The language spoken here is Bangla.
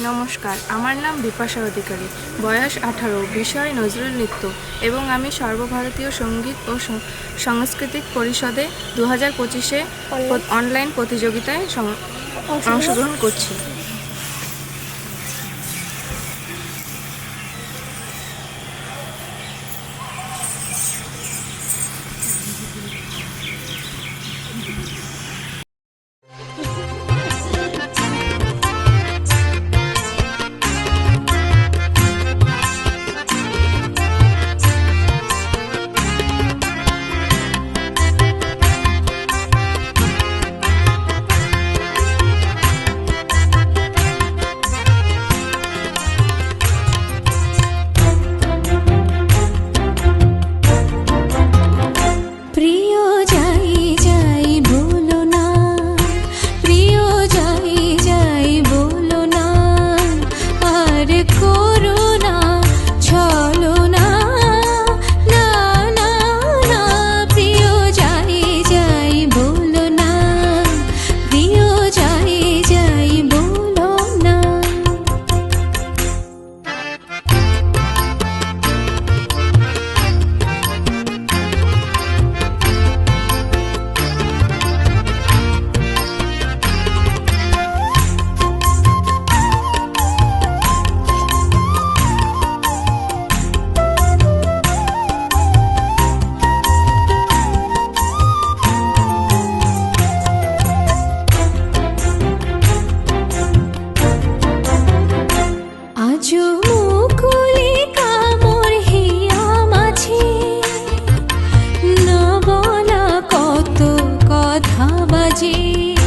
নমস্কার আমার নাম বিপাশা অধিকারী। বয়স আঠারো বিষয় নজরুল নৃত্য এবং আমি সর্বভারতীয় সংগীত ও সাংস্কৃতিক পরিষদে দু হাজার পঁচিশে অনলাইন প্রতিযোগিতায় অংশগ্রহণ করছি। कथा बजी